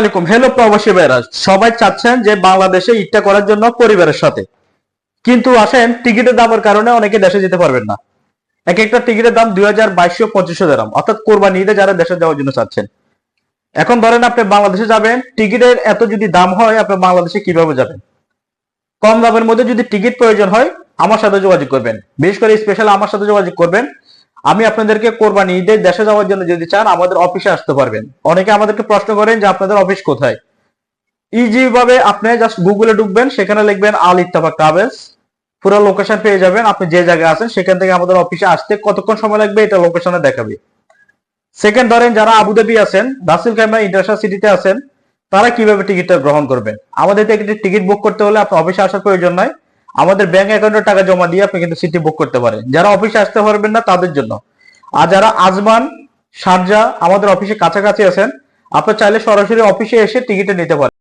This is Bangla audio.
আলাইকুম। হ্যালো প্রবাসী ভাইরা সবাই চাচ্ছেন যে বাংলাদেশে ঈদটা করার জন্য পরিবারের সাথে। কিন্তু আসেন, টিকিটের দামের কারণে অনেকে দেশে যেতে পারবেন না। এক একটা টিকিটের দাম দুই হাজার বাইশশো পঁচিশশো দেরাম। অর্থাৎ কোরবানি ঈদে যারা দেশে যাওয়ার জন্য চাচ্ছেন। এখন ধরেন আপনি বাংলাদেশে যাবেন, টিকিটের এত যদি দাম হয়, আপনি বাংলাদেশে কীভাবে যাবেন? কম দামের মধ্যে যদি টিকিট প্রয়োজন হয়, আমার সাথে যোগাযোগ করবেন। বিশেষ করে স্পেশাল আমার সাথে যোগাযোগ করবেন। আমি আপনাদেরকে কোরবানি ঈদের দেশে যাওয়ার জন্য যদি চান, আমাদের অফিসে আসতে পারবেন। অনেকে আমাদেরকে প্রশ্ন করেন যে আপনাদের অফিস কোথায়? ইজি ভাবে আপনি জাস্ট গুগলে ঢুকবেন, সেখানে লিখবেন আল ইত্তাফাক ট্রাভেলস। পুরো লোকেশন পেয়ে যাবেন, আপনি যে জায়গায় আছেন, সেখান থেকে আমাদের অফিসে আসতে কতক্ষণ সময় লাগবে এটা লোকেশনে দেখাবে। সেকেন্ড ধরেন যারা আবুধাবি আছেন দাসিল খাইমা ইন্টারন্যাশনাল সিটিতে আছেন, তারা কীভাবে টিকিটটা গ্রহণ করবেন? আমাদের থেকে টিকিট বুক করতে হলে আপনার অফিসে আসার প্রয়োজন নাই আমাদের ব্যাংক অ্যাকাউন্টে টাকা জমা দিয়ে আপনি কিন্তু সিটি বুক করতে পারেন। যারা অফিসে আসতে পারবেন না, তাদের জন্য। আর যারা আজমান, সারজা আমাদের অফিসে কাছাকাছি আছেন আপনি চাইলে সরাসরি অফিসে এসে টিকিটে নিতে পারেন।